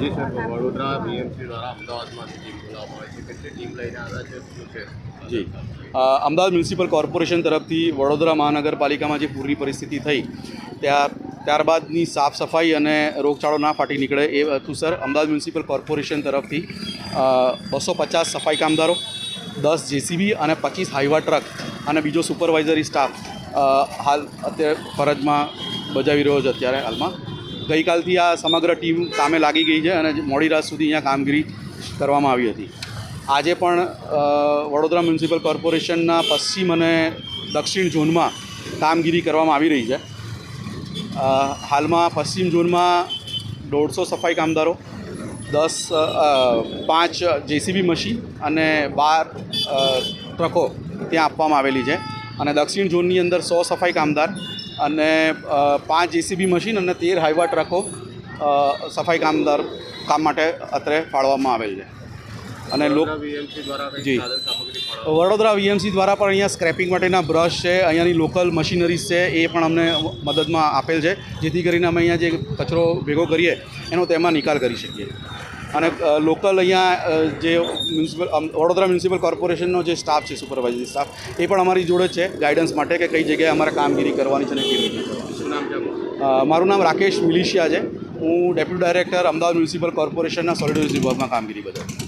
જી sir Vadodara BMC દ્વારા અમદાવાદમાંથી team બોલાવવામાં આવી છે કેટલી ટીમ લઈને આવ્યા છે, શું છે? જી. અમદાવાદ મ્યુનિસિપલ કોર્પોરેશન તરફથી વડોદરા મહાનગરપાલિકામાં જે પૂરની પરિસ્થિતિ થઈ ત્યાં ત્યારબાદની સાફ સફાઈ અને રોગચાળો ના ફાટી નીકળે એ સર. અમદાવાદ મ્યુનિસિપલ કોર્પોરેશન તરફથી બસો પચાસ સફાઈ કામદારો, દસ જેસીબી અને પચીસ હાઈવા ટ્રક અને બીજો સુપરવાઇઝરી સ્ટાફ હાલ અત્યારે ફરજમાં બજાવી રહ્યો છે અત્યારે હાલમાં. ગઈકાલથી આ સમગ્ર ટીમ કામે લાગી ગઈ છે અને મોડી રાત સુધી અહીંયા કામગીરી કરવામાં આવી હતી. આજે પણ વડોદરા મ્યુનિસિપલ કોર્પોરેશનના પશ્ચિમ અને દક્ષિણ ઝોનમાં કામગીરી કરવામાં આવી રહી છે. હાલમાં પશ્ચિમ ઝોનમાં દોઢસો સફાઈ કામદારો, દસ પાંચ જેસીબી મશીન અને બાર ટ્રકો ત્યાં આપવામાં આવેલી છે. અને દક્ષિણ ઝોનની અંદર સો સફાઈ કામદાર અને પાંચ જેસીબી મશીન અને તેર હાઈવા ટ્રકો સફાઈ કામદાર કામ માટે અત્રે ફાળવામાં આવેલ છે. અને લોક જી. વડોદરા વીએમસી દ્વારા પણ અહીંયા સ્ક્રેપિંગ માટેના બ્રશ છે અહીંયાની લોકલ મશીનરીઝ છે એ પણ અમને મદદમાં આપેલ છે જેથી કરીને અમે અહીંયા જે કચરો ભેગો કરીએ એનો તેમાં નિકાલ કરી શકીએ. અને લોકલ અહીંયા જે મ્યુનિસિપલ વડોદરા મ્યુનિસિપલ કોર્પોરેશનનો જે સ્ટાફ છે સુપરવાઇઝરી સ્ટાફ એ પણ અમારી જોડે જ છે ગાઈડન્સ માટે કે કઈ જગ્યાએ અમારે કામગીરી કરવાની છે અને કેવી રીતે શું નામ છે મારું નામ રાકેશ મિલિશિયા છે. હું ડેપ્યુટી ડાયરેક્ટર અમદાવાદ મ્યુનિસિપલ કોર્પોરેશનના સોલિડ વિભાગમાં કામગીરી બજાવું છું.